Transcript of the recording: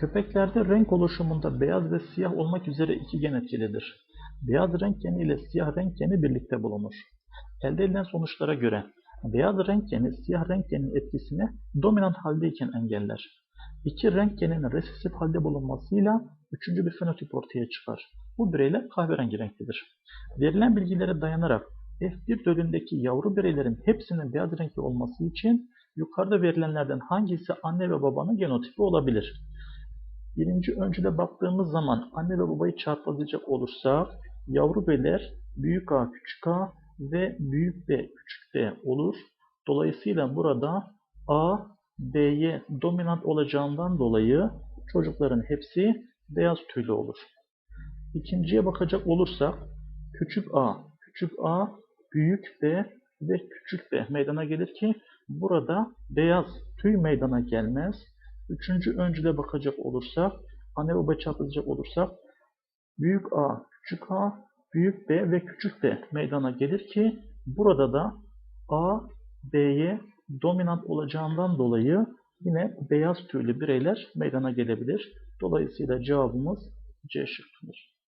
Köpeklerde renk oluşumunda beyaz ve siyah olmak üzere iki gen etkilidir. Beyaz renk geni ile siyah renk geni birlikte bulunur. Elde edilen sonuçlara göre beyaz renk geni siyah renk geninin etkisini dominant haldeyken engeller. İki renk geninin resesif halde bulunmasıyla üçüncü bir fenotip ortaya çıkar. Bu bireyler kahverengi renklidir. Verilen bilgilere dayanarak F1 dölündeki yavru bireylerin hepsinin beyaz renkli olması için yukarıda verilenlerden hangisi anne ve babanın genotipi olabilir? Birinci öncüde baktığımız zaman anne ve babayı çarpıtacak olursak yavru beler büyük A küçük A ve büyük B küçük B olur. Dolayısıyla burada A B'ye dominant olacağından dolayı çocukların hepsi beyaz tüylü olur. İkinciye bakacak olursak küçük a, küçük a, büyük B ve küçük b meydana gelir ki burada beyaz tüy meydana gelmez. Üçüncü öncüle bakacak olursak, anne baba çarpacak olursak büyük a, küçük a, büyük B ve küçük b meydana gelir ki burada da a, B'ye dominant olacağından dolayı yine beyaz tüylü bireyler meydana gelebilir. Dolayısıyla cevabımız C şıkkıdır.